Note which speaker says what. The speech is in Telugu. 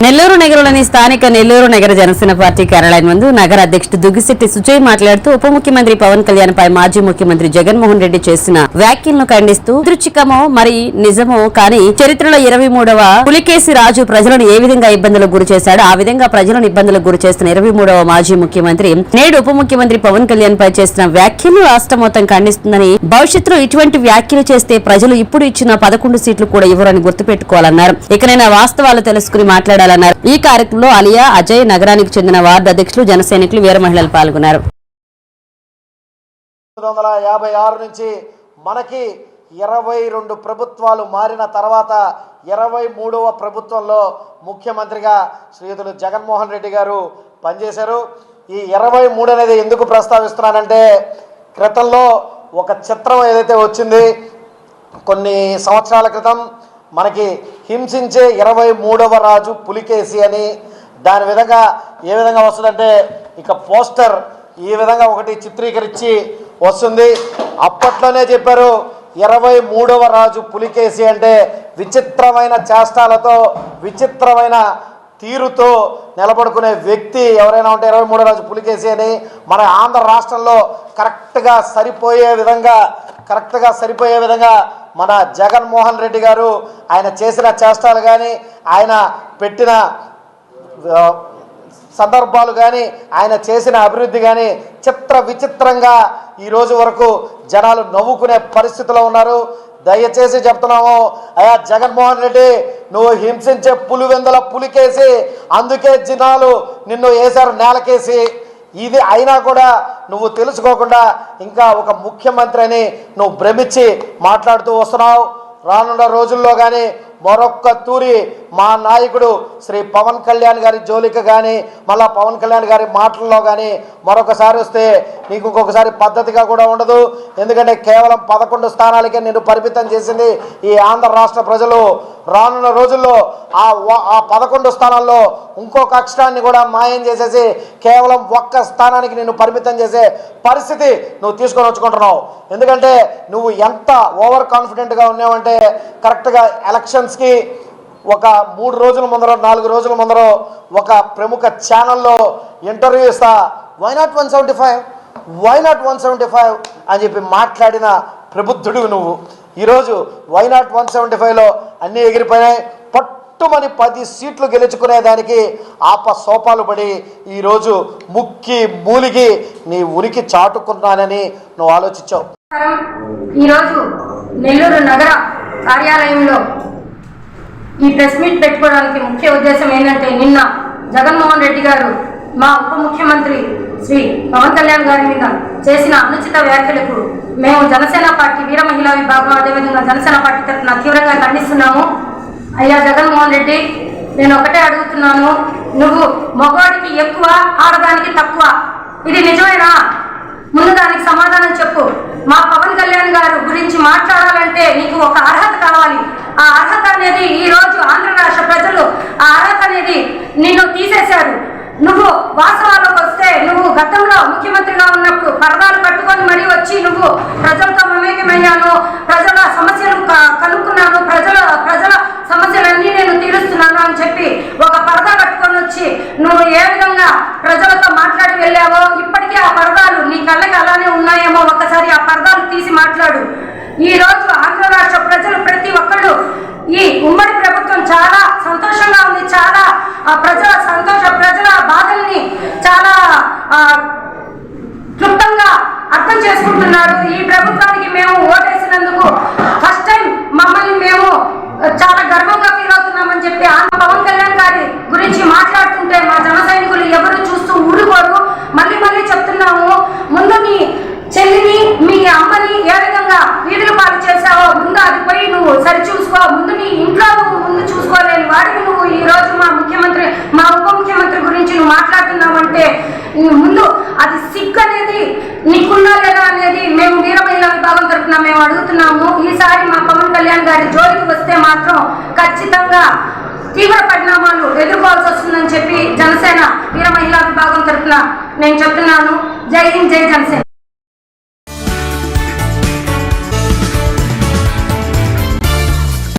Speaker 1: నెల్లూరు నగరంలోని స్థానిక నెల్లూరు నగర జనసేన పార్టీ కార్యాలయం ముందు నగర అధ్యక్షుడు దుగ్గిశెట్టి సుజయ్ మాట్లాడుతూ ఉప ముఖ్యమంత్రి పవన్ కళ్యాణ్ పై మాజీ ముఖ్యమంత్రి జగన్మోహన్ రెడ్డి చేసిన వ్యాఖ్యలను ఖండిస్తూ దృచికమో మరి నిజమో కానీ చరిత్రలో ఇరవై మూడవ పులికేసి రాజు ప్రజలను ఏ విధంగా ఇబ్బందులకు గురి చేశాడో ఆ విధంగా ప్రజలను ఇబ్బందులకు గురి చేస్తున్న ఇరవై మూడవ మాజీ ముఖ్యమంత్రి నేడు ఉప ముఖ్యమంత్రి పవన్ కళ్యాణ్ పై చేసిన వ్యాఖ్యలు రాష్ట్ర మొత్తం ఖండిస్తుందని భవిష్యత్తులో ఇటువంటి వ్యాఖ్యలు చేస్తే ప్రజలు ఇప్పుడు ఇచ్చిన పదకొండు సీట్లు కూడా ఇవ్వరని గుర్తుపెట్టుకోవాలన్నారు. ఇకనైనా వాస్తవాలు తెలుసుకుని చేయాలన్నారు. ఈ కార్యక్రమంలో అలియా అజయ్ నగరానికి చెందిన వార్డు అధ్యక్షులు జన సైనికులు వీర మహిళలు పాల్గొన్నారు.
Speaker 2: తొమ్మిది వందల యాభై ఆరు నుంచి మనకి ఇరవై రెండు ప్రభుత్వాలు మారిన తర్వాత ఇరవై మూడవ ప్రభుత్వంలో ముఖ్యమంత్రిగా శ్రీయుతులు జగన్మోహన్ రెడ్డి గారు పనిచేశారు. ఈ ఇరవై మూడు అనేది ఎందుకు ప్రస్తావిస్తున్నానంటే క్రితంలో ఒక చిత్రం ఏదైతే వచ్చింది కొన్ని సంవత్సరాల క్రితం మనకి హింసించే ఇరవై మూడవ రాజు పులికేసి అని దాని విధంగా ఏ విధంగా వస్తుందంటే ఇక పోస్టర్ ఈ విధంగా ఒకటి చిత్రీకరించి వస్తుంది. అప్పట్లోనే చెప్పారు ఇరవై మూడవ రాజు పులికేసి అంటే విచిత్రమైన చేష్టాలతో విచిత్రమైన తీరుతో నిలబడుకునే వ్యక్తి ఎవరైనా ఉంటే ఇరవై మూడో రోజు పులికేసి అని మన ఆంధ్ర రాష్ట్రంలో కరెక్ట్గా సరిపోయే విధంగా కరెక్ట్గా సరిపోయే విధంగా మన జగన్మోహన్ రెడ్డి గారు ఆయన చేసిన చేష్టాలు కానీ ఆయన పెట్టిన సందర్భాలు కానీ ఆయన చేసిన అభివృద్ధి కానీ చిత్ర విచిత్రంగా ఈరోజు వరకు జనాలు నవ్వుకునే పరిస్థితిలో ఉన్నారు. దయచేసి చెప్తున్నాము అయా జగన్మోహన్ రెడ్డి నువ్వు హింసించే పులివెందల పులికేసి అందుకే జనాలు నిన్ను వేశారు నేలకేసి. ఇది అయినా కూడా నువ్వు తెలుసుకోకుండా ఇంకా ఒక ముఖ్యమంత్రి అని నువ్వు భ్రమించి మాట్లాడుతూ వస్తున్నావు. రానున్న రోజుల్లో కానీ మరొక్క తూరి మా నాయకుడు శ్రీ పవన్ కళ్యాణ్ గారి జోలికి కానీ మళ్ళా పవన్ కళ్యాణ్ గారి మాటల్లో కానీ మరొకసారి వస్తే నీకు ఇంకొకసారి పద్ధతిగా కూడా ఉండదు. ఎందుకంటే కేవలం పదకొండు స్థానాలకే నేను పరిమితం చేసింది ఈ ఆంధ్ర రాష్ట్ర ప్రజలు. రానున్న రోజుల్లో ఆ ఆ పదకొండు స్థానాల్లో ఇంకొక అక్షరాన్ని కూడా మాయం చేసేసి కేవలం ఒక్క స్థానానికి నిన్ను పరిమితం చేసే పరిస్థితి నువ్వు తీసుకొని వచ్చుకుంటున్నావు. ఎందుకంటే నువ్వు ఎంత ఓవర్ కాన్ఫిడెంట్గా ఉన్నావంటే కరెక్ట్గా ఎలక్షన్స్కి ఒక మూడు రోజుల ముందర నాలుగు రోజుల ముందర ఒక ప్రముఖ ఛానల్లో ఇంటర్వ్యూ ఇస్తా. Why not one seventy five why not one seventy five అని చెప్పి మాట్లాడిన ప్రబుద్ధుడు నువ్వు. ఈరోజు వైనాట్ వన్ సెవెంటీ ఫైవ్లో అన్నీ ఎగిరిపోయినాయి. పట్టుమని పది సీట్లు గెలుచుకునేదానికి ఆప సోపాలు పడి ఈరోజు ముక్కి మూలిగి నీ ఉనికి చాటుకున్నానని నువ్వు ఆలోచించావు.
Speaker 3: ఈరోజు నెల్లూరు నగర కార్యాలయంలో ఈ ప్రెస్ మీట్ పెట్టుకోవడానికి ముఖ్య ఉద్దేశం ఏంటంటే నిన్న జగన్మోహన్ రెడ్డి గారు మా ఉప ముఖ్యమంత్రి శ్రీ పవన్ కళ్యాణ్ గారి మీద చేసిన అనుచిత వ్యాఖ్యలకు మేము జనసేన పార్టీ వీర మహిళా విభాగం అదేవిధంగా జనసేన పార్టీ తరఫున తీవ్రంగా ఖండిస్తున్నాము. అయ్యా జగన్మోహన్ రెడ్డి నేను ఒకటే అడుగుతున్నాను. నువ్వు మగవాడికి ఎక్కువ ఆడదానికి తక్కువ. ఇది నిజమేనా? ముందు దానికి సమాధానం చెప్పు. మా పవన్ కళ్యాణ్ గారు గురించి మాట్లాడాలంటే నీకు ఒక అర్హత కావాలి. ఆ అర్హత అనేది ఈ రోజు ఆంధ్ర రాష్ట్ర ప్రజలు ఆ అర్హత అనేది నిన్ను తీసేశారు. నువ్వు వాస్తవాలకు వస్తే నువ్వు గతంలో ముఖ్యమంత్రిగా ఉన్నప్పుడు పరదాలు కట్టుకొని మరీ వచ్చి నువ్వు ప్రజలతో మమేకమయ్యాను ప్రజల సమస్యలు కనుక్కున్నాను ప్రజల ప్రజల సమస్యలన్నీ నేను తీరుస్తున్నాను అని చెప్పి ఒక పరదా కట్టుకొని వచ్చి నువ్వు ఏ విధంగా ప్రజలతో మాట్లాడి వెళ్ళావో ఇప్పటికీ ఆ పరదాలు నీ కళ్ళకి అలానే ఉన్నాయేమో ఒకసారి ఆ పరదాలు తీసి మాట్లాడు. ఈ రోజు ఆంధ్ర రాష్ట్ర ప్రజలు ప్రతి ఒక్కళ్ళు ఈ ఉమ్మడి ప్రభుత్వం చాలా సంతోషంగా ఉంది చాలా ఆ ప్రజల సంతోష ప్రజల బాధల్ని చాలా క్లుప్తంగా అర్థం చేసుకుంటున్నారు. ఈ ప్రభుత్వానికి మేము ఓటేసినందుకు ఫస్ట్ టైం మమ్మల్ని మేము చాలా గర్వంగా ఫీల్ అవుతున్నామని చెప్పి ఆంధ్ర పవన్ కళ్యాణ్ గారి గురించి మాట్లాడుతుంటే మా జన సైనికులు ఎవరు చూస్తూ ఊరుకోరు. మళ్ళీ మళ్ళీ చెప్తున్నాము ముందు మీ చెల్లిని మీ అమ్మని ఏ విధంగా వీధులు పాలు చేసావో ముందు అది పోయి నువ్వు సరి చూసుకో ముందు నీ ఇంట్లో నువ్వు ముందు చూసుకోలేని వాడికి నువ్వు. ఈ రోజు మా ముఖ్యమంత్రి మా ఉప ముఖ్యమంత్రి గురించి నువ్వు మాట్లాడుతున్నావంటే ముందు అది సిగ్గు అనేది నీకున్నా లేదా అనేది మేము వీరమహిళ విభాగం తరఫున మేము అడుగుతున్నాము. ఈసారి మా పవన్ కళ్యాణ్ గారి జోలికి వస్తే మాత్రం ఖచ్చితంగా తీవ్ర పరిణామాలు ఎదుర్కోవాల్సి వస్తుందని చెప్పి జనసేన వీర మహిళా విభాగం తరఫున నేను చెప్తున్నాను. జై హింద్ జై జనసేన.